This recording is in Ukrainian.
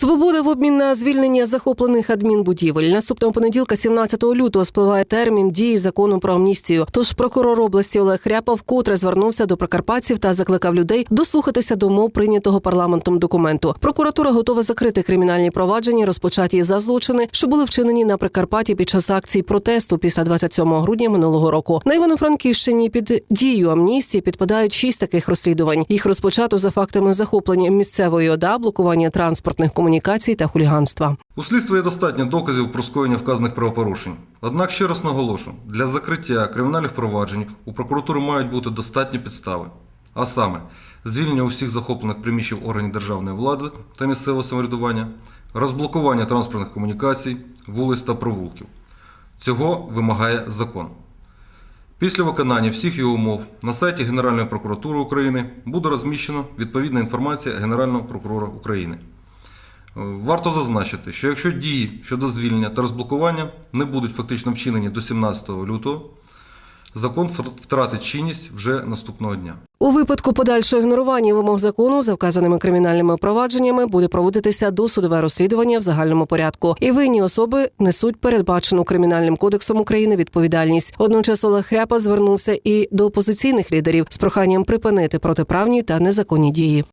Свобода в обмін на звільнення захоплених адмінбудівель. Наступного понеділка, 17 лютого, спливає термін дії закону про амністію. Тож прокурор області Олег Ряпов вкотре звернувся до прикарпатців та закликав людей дослухатися до мов прийнятого парламентом документу. Прокуратура готова закрити кримінальні провадження, розпочаті за злочини, що були вчинені на Прикарпатті під час акцій протесту після 27 грудня минулого року. На Івано-Франківщині під дією амністії підпадають шість таких розслідувань. Їх розпочато за фактами захоплення місцевої ОДА, блокування транспортних комунікацій та хуліганства. У слідства є достатньо доказів про скоєння вказаних правопорушень. Однак ще раз наголошу, для закриття кримінальних проваджень у прокуратури мають бути достатні підстави. А саме, звільнення усіх захоплених приміщень органів державної влади та місцевого самоврядування, розблокування транспортних комунікацій, вулиць та провулків. Цього вимагає закон. Після виконання всіх його умов на сайті Генеральної прокуратури України буде розміщено відповідна інформація Генерального прокурора України. Варто зазначити, що якщо дії щодо звільнення та розблокування не будуть фактично вчинені до 17 лютого, закон втратить чинність вже наступного дня. У випадку подальшого ігнорування вимог закону за вказаними кримінальними провадженнями буде проводитися досудове розслідування в загальному порядку. І винні особи несуть передбачену кримінальним кодексом України відповідальність. Водночас Олег Хряпа звернувся і до опозиційних лідерів з проханням припинити протиправні та незаконні дії.